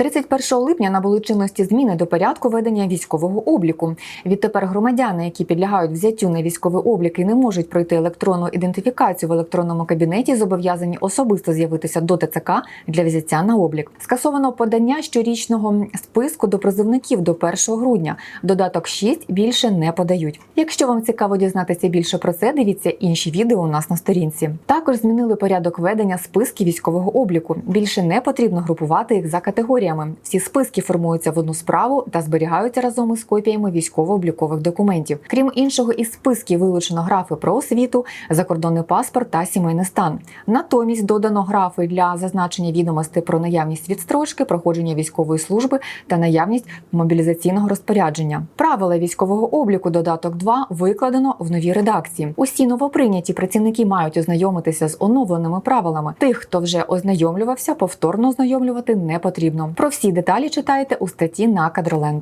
31 липня набули чинності зміни до порядку ведення військового обліку. Відтепер громадяни, які підлягають взяттю на військовий облік і не можуть пройти електронну ідентифікацію в електронному кабінеті, зобов'язані особисто з'явитися до ТЦК для взяття на облік. Скасовано подання щорічного списку до призовників до 1 грудня. Додаток 6 більше не подають. Якщо вам цікаво дізнатися більше про це, дивіться інші відео у нас на сторінці. Також змінили порядок ведення списків військового обліку. Більше не потрібно групувати їх за категоріями. Всі списки формуються в одну справу та зберігаються разом із копіями військово-облікових документів. Крім іншого, із списків вилучено графи про освіту, закордонний паспорт та сімейний стан. Натомість додано графи для зазначення відомостей про наявність відстрочки, проходження військової служби та наявність мобілізаційного розпорядження. Правила військового обліку додаток 2 викладено в новій редакції. Усі новоприйняті працівники мають ознайомитися з оновленими правилами. Тих, хто вже ознайомлювався, повторно ознайомлювати не потрібно. Про всі деталі читайте у статті на Кадроленд.